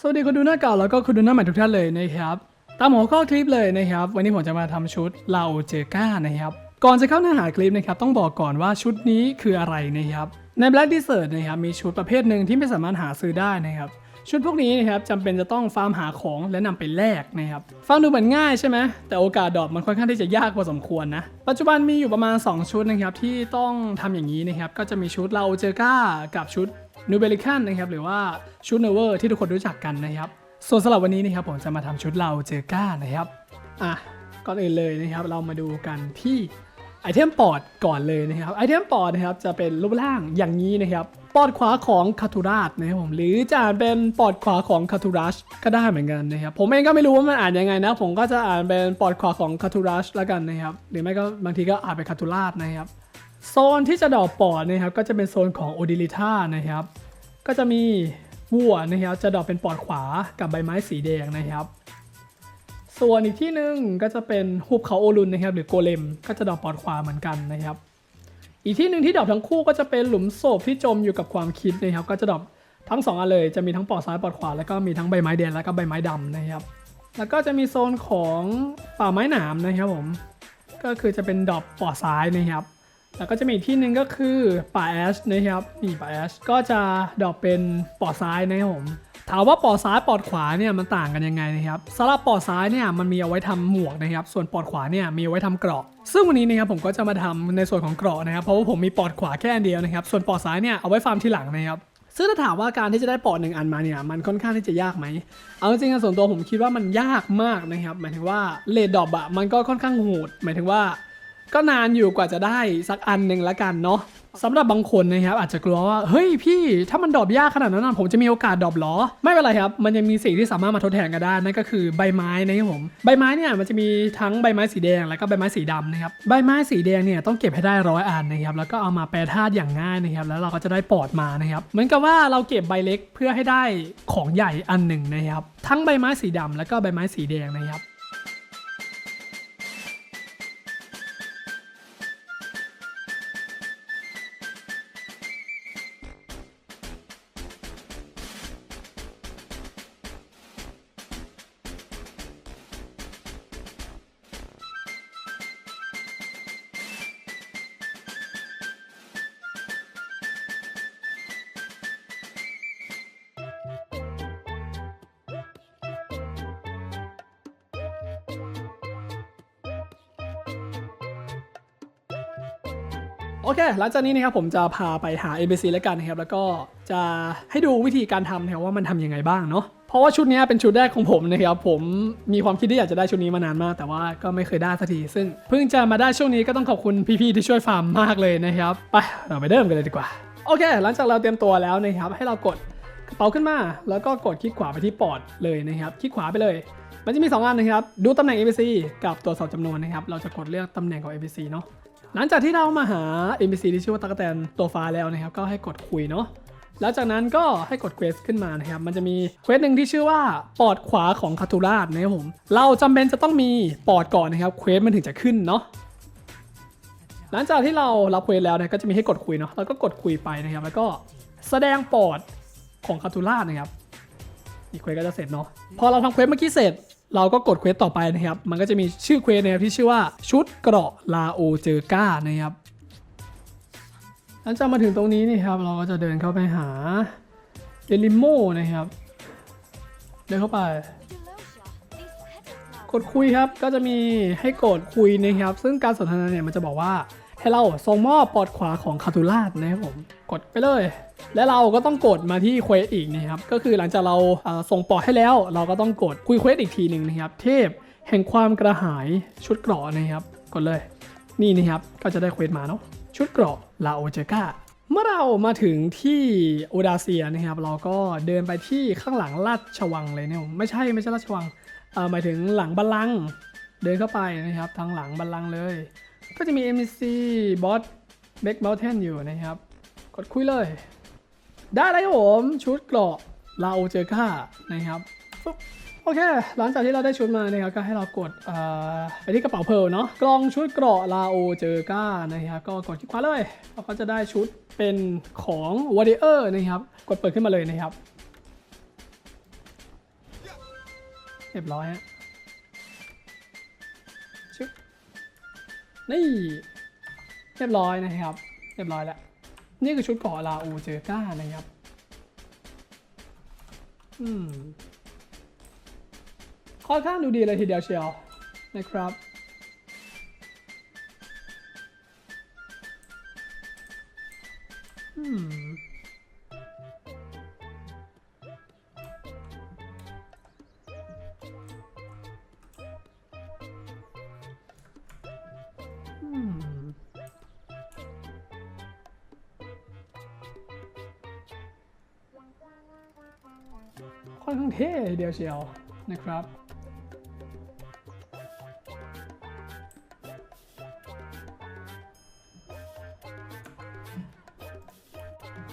สวัสดีคนดูหน้าเก่าแล้วก็คนดูหน้าใหม่ทุกท่านเลยนะครับ ตามหัวข้อคลิปเลยนะครับ วันนี้ผมจะมาทำชุดลาโอเจก้านะครับ ก่อนจะเข้าเนื้อหาคลิปนะครับต้องบอกก่อนว่าชุดนี้คืออะไรนะครับใน Black Desert นะครับมีชุดประเภทหนึ่งที่ไม่สามารถหาซื้อได้นะครับชุดพวกนี้นะครับจำเป็นจะต้องฟาร์มหาของและนำไปแลกนะครับฟังดูเหมือนง่ายใช่ไหมแต่โอกาสดรอปมันค่อนข้างที่จะยากพอสมควรนะ ปัจจุบันมีอยู่ประมาณ 2 ชุดนะครับที่ต้องทำอย่างนี้นะครับก็จะมีชุดลาโอเจก้ากับชุด นูเบลิคันนะครับหรือว่าชุดเนเวอร์ที่ทุกคนรู้จักกันนะครับ ส่วนสำหรับวันนี้นะครับผมจะมาทำชุดลาเจอก้านะครับอะก่อนอื่นเลยนะครับ เรามาดูกันที่ไอเทมปอดก่อนเลยนะครับไอเทมปอดนะครับจะเป็นรูปร่างอย่างนี้นะครับปอดขวาของคาทูราชนะครับผมหรือจะอ่านเป็นปอดขวาของคาทูรัชก็ได้เหมือนกันนะครับผมเองก็ไม่รู้ว่ามันอ่านยังไงนะ ผมก็จะอ่านเป็นปอดขวาของคาทูรัชแล้วกันนะครับหรือไม่ก็บางทีก็อ่านเป็นคาทูราชนะครับ โซนที่จะดอกปอดนะครับก็จะเป็นโซนของโอดิลิท่านะครับ ก็จะมีวัวนะครับจะดอกเป็นปอดขวากับใบไม้สีแดงนะครับ ส่วนอีกที่หนึ่งก็จะเป็นหุบเขาโอรุนนะครับ หรือโกเลมก็จะดอกปอดขวาเหมือนกันนะครับ อีกที่หนึ่งที่ดอกทั้งคู่ก็จะเป็นหลุมศพที่จมอยู่กับความคิดนะครับ ก็จะดอกทั้งสองอันเลยจะมีทั้งปอดซ้ายปอดขวาแล้วก็มีทั้งใบไม้แดงแล้วก็ใบไม้ดำนะครับ แล้วก็จะมีโซนของป่าไม้หนามนะครับผมก็คือจะเป็นดอกปอดซ้ายนะครับ แล้วก็จะมีอีกที่หนึ่งก็คือป่าแอชนะครับนี่ป่าแอชก็จะดอกเป็นปอดซ้ายนะครับผมถามว่าปอดซ้ายปอดขวาเนี่ยมันต่างกันยังไงนะครับสำหรับปอดซ้ายเนี่ยมันมีเอาไว้ทำหมวกนะครับ ส่วนปอดขวาเนี่ยมีเอาไว้ทำเกราะ ซึ่งวันนี้นะครับผมก็จะมาทำในส่วนของเกราะนะครับ เพราะว่าผมมีปอดขวาแค่อันเดียวนะครับ ส่วนปอดซ้ายเนี่ยเอาไว้ฟาร์มทีหลังนะครับ ซึ่งถ้าถามว่าการที่จะได้ปอดหนึ่งอันมาเนี่ยมันค่อนข้างที่จะยากไหม เอาจริงๆส่วนตัวผมคิดว่ามันยากมากนะครับ หมายถึงว่าเลดดอบอะมันก็ค่อนข้างโหด หมายถึงว่า ก็นานอยู่กว่าจะได้สักอันหนึ่งละกันเนาะสำหรับบางคนนะครับอาจจะกลัวว่าเฮ้ยพี่ถ้ามันดรอปยากขนาดนั้นผมจะมีโอกาสดรอปหรอ ไม่เป็นไรครับ มันยังมีสิ่งที่สามารถมาทดแทนกันได้นั่นก็คือใบไม้นะครับผมใบไม้เนี่ยมันจะมีทั้งใบไม้สีแดงแล้วก็ใบไม้สีดำนะครับใบไม้สีแดงเนี่ยต้องเก็บให้ได้ร้อยอันนะครับแล้วก็เอามาแปรธาตุอย่างง่ายนะครับแล้วเราก็จะได้ปอดมานะครับเหมือนกับว่าเราเก็บใบเล็กเพื่อให้ได้ของใหญ่อันหนึ่งนะครับทั้งใบไม้สีดำแล้วก็ใบไม้สีแดงนะครับ โอเค หลังจากนี้นะครับผมจะพาไปหา ABC แล้วกันนะครับ แล้วก็จะให้ดูวิธีการทำนะครับว่ามันทำยังไงบ้างเนาะ เพราะว่าชุดนี้เป็นชุดแรกของผมนะครับผมมีความคิดที่อยากจะได้ชุดนี้มานานมาก แต่ว่าก็ไม่เคยได้สักที ซึ่งเพิ่งจะมาได้ช่วงนี้ก็ต้องขอบคุณพี่ๆที่ช่วยฟาร์มมากเลยนะครับ ไปเราไปเริ่มกันเลยดีกว่า โอเค หลังจากเราเตรียมตัวแล้วนะครับให้เรากดกระเป๋าขึ้นมา แล้วก็กดคลิกขวาไปที่ปอดเลยนะครับ คลิกขวาไปเลย มันจะมี 2 อันนะครับ ดูตำแหน่ง ABC กับตรวจสอบจำนวนนะครับ เราจะกดเลือกตำแหน่งของ ABC เนาะ หลังจากที่เรามาหา NPC ที่ชื่อว่าตั๊กแตนตัวฟ้าแล้วนะครับ ก็ให้กดคุยเนาะแล้วจากนั้นก็ให้กดเควสขึ้นมานะครับ มันจะมีเควสหนึ่งที่ชื่อว่าปอดขวาของคาทูราชนะครับผม เราจำเป็นจะต้องมีปอดก่อนนะครับ เควสมันถึงจะขึ้นเนาะ หลังจากที่เรารับเควสแล้วเนี่ยก็จะมีให้กดคุยเนาะ แล้วก็กดคุยไปนะครับ แล้วก็แสดงปอดของคาทูราชนะครับ อีกเควสก็จะเสร็จเนาะ พอเราทำเควสเมื่อกี้เสร็จ เราก็กดเควสต่อไปนะครับ มันก็จะมีชื่อเควสนะครับที่ชื่อว่าชุดเกราะลาโอเจอก้านะครับหลังจากมาถึงตรงนี้นี่ครับ เราก็จะเดินเข้าไปหาเอลิโมนะครับ เดินเข้าไป กดคุยครับก็จะมีให้กดคุยนะครับ ซึ่งการสนทนาเนี่ยมันจะบอกว่า ให้เราส่งมอบปอดขวาของคาตูราชนะครับผมกดไปเลย และเราก็ต้องกดมาที่เควสอีกนะครับก็คือหลังจากเราส่งปอดให้แล้ว เราก็ต้องกดคุยเควสอีกทีหนึ่งนะครับเทพแห่งความกระหายชุดเกราะนะครับกดเลย นี่นะครับก็จะได้เควสมาเนาะชุดเกราะลาโอเจก้าเมื่อเรามาถึงที่โอดาเซียนะครับ เราก็เดินไปที่ข้างหลังราชวังเลยเนี่ยผมไม่ใช่ไม่ใช่ราชวังหมายถึงหลังบัลลังก์เดินเข้าไปนะครับทางหลังบัลลังก์เลย ก็จะมี MC บอสเบ k ก o u ลเทนอยู่นะครับ กดคุยเลย ได้แล้วครับผม ชุดเกราะลาโอเจอก้านะครับโอเค หลังจากที่เราได้ชุดมานะครับก็ให้เรากดไปที่กระเป๋าเพลเนาะกล่องชุดเกราะลาโอเจอก้านะครับก็กดคลิกขวาเลยเราก็จะได้ชุดเป็นของวอร์เดอร์นะครับ กดเปิดขึ้นมาเลยนะครับ เรียบร้อยฮะ นี่เรียบร้อยนะครับ เรียบร้อยแล้ว นี่คือชุดเกาะลาอูเจอก้านะครับ อืมค่อนข้างดูดีเลยทีเดียวเชียวนะครับ ค่อนข้างเท่เดียวเชียวนะครับ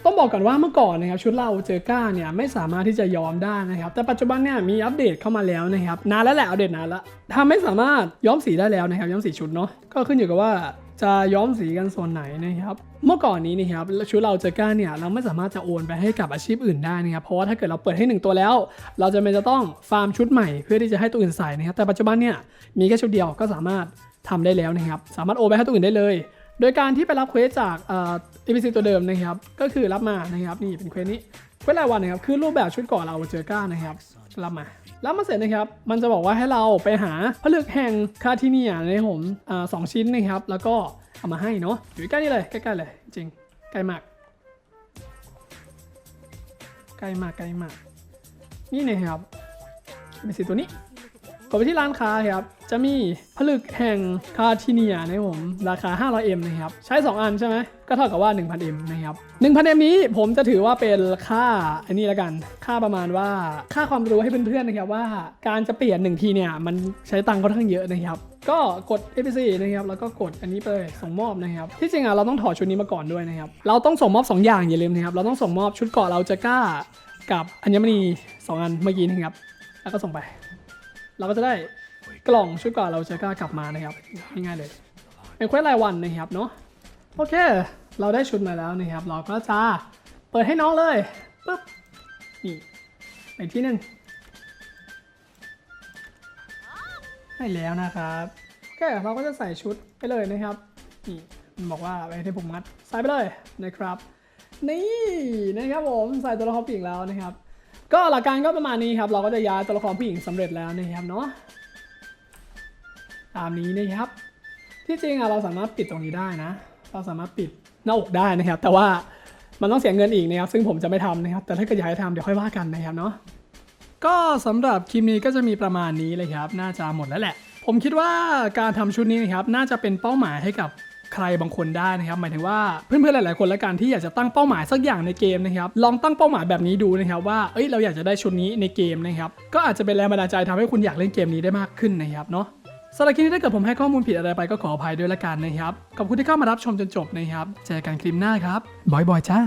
ต้องบอกก่อนว่าเมื่อก่อนนะครับชุดเราเจอก้าเนี่ยไม่สามารถที่จะย้อมได้นะครับ แต่ปัจจุบันเนี่ยมีอัปเดตเข้ามาแล้วนะครับนานแล้วแหละอัปเดตนานล้วถ้าไม่สามารถย้อมสีได้แล้วนะครับย้อมสีชุดเนาะก็ขึ้นอยู่กับว่า จะย้อมสีกันส่วนไหนนะครับ เมื่อก่อนนี้นะครับชุดเราเจอก้าเนี่ยเราไม่สามารถจะโอนไปให้กับอาชีพอื่นได้นะครับเพราะว่าถ้าเกิดเราเปิดให้หนึ่งตัวแล้ว เราจะเป็นจะต้องฟาร์มชุดใหม่เพื่อที่จะให้ตัวอื่นใส่นะครับแต่ปัจจุบันเนี่ยมีแค่ชุดเดียวก็สามารถทำได้แล้วนะครับสามารถโอนไปให้ตัวอื่นได้เลย โดยการที่ไปรับเควสจากเอ่อ NPC ตัวเดิมนะครับก็คือรับมานะครับนี่เป็นเควสนี้เควสรายวันนะครับคือรูปแบบชุดก่อนเราเจอก้านะครับ รับมารับมาเสร็จนะครับ มันจะบอกว่าให้เราไปหาผลึกแห่งคาทิเนียในผมอ่าสองชิ้นนะครับ แล้วก็เอามาให้เนาะอยู่ใกล้นี่เลยใกล้ๆเลย จริงใกล้มากใกล้มากใกล้มาก นี่นะครับเป็นสีตัวนี้กดไปที่ร้านค้าครับ จะมีผลึกแห่งคาทิเนียนะครับผมราคา 500M นะครับ ใช้ 2 อันใช่ไหมก็เท่ากับว่า 1,000M นะครับ 1,000M นี้ผมจะถือว่าเป็นค่าอันนี้ละกัน ค่าประมาณว่าค่าความรู้ให้เพื่อนๆนะครับว่าการจะเปลี่ยนหนึ่งทีเนี่ยมันใช้ตังค์ค่อนข้างเยอะนะครับก็กด APC นะครับ แล้วก็กดอันนี้ไปส่งมอบนะครับ ที่จริงอะเราต้องถอดชุดนี้มาก่อนด้วยนะครับ เราต้องส่งมอบ 2 อย่างอย่าลืมนะครับ เราต้องส่งมอบชุดเกาะเราจะกล้ากับอัญมณีสองอันเมื่อกี้นะครับ แล้วก็ส่งไป เราก็จะได้ กล่องชุดก่อนเราจะกล้ากลับมานะครับง่ายๆเลยเป็นเควสรายวันนะครับเนาะโอเค เราได้ชุดมาแล้วนะครับ เราก็จะเปิดให้น้องเลยปุ๊บนี่ไปที่หนึ่งได้แล้วนะครับโอเคเราก็จะใส่ชุดไปเลยนะครับนี่มันบอกว่าไปที่ผมมัดใส่ไปเลยนะครับ นี่นะครับผมใส่ตัวละครผู้หญิงแล้วนะครับ ก็หลักการก็ประมาณนี้ครับ เราก็จะย้ายตัวละครผู้หญิงสำเร็จแล้วนะครับเนาะ ตามนี้นะครับ ที่จริงอะเราสามารถปิดตรงนี้ได้นะ เราสามารถปิดหน้าอกได้นะครับ แต่ว่ามันต้องเสียเงินอีกนะครับ ซึ่งผมจะไม่ทำนะครับ แต่ถ้าเกิดอยากให้ทำเดี๋ยวค่อยว่ากันนะครับเนาะ ก็สำหรับคลิปนี้ก็จะมีประมาณนี้เลยครับ น่าจะหมดแล้วแหละ ผมคิดว่าการทำชุดนี้นะครับ น่าจะเป็นเป้าหมายให้กับใครบางคนได้นะครับ หมายถึงว่าเพื่อนๆหลายๆคนละกันที่อยากจะตั้งเป้าหมายสักอย่างในเกมนะครับ ลองตั้งเป้าหมายแบบนี้ดูนะครับว่า เอ้ย เราอยากจะได้ชุดนี้ในเกมนะครับ ก็อาจจะเป็นแรงบันดาลใจทำให้คุณอยากเล่นเกมนี้ได้มากขึ้นนะครับเนาะ สำหรับคลิปนี้ถ้าเกิดผมให้ข้อมูลผิดอะไรไปก็ขออภัยด้วยละกันนะครับ ขอบคุณที่เข้ามารับชมจนจบนะครับ เจอกันคลิปหน้าครับบอยบอยจ้า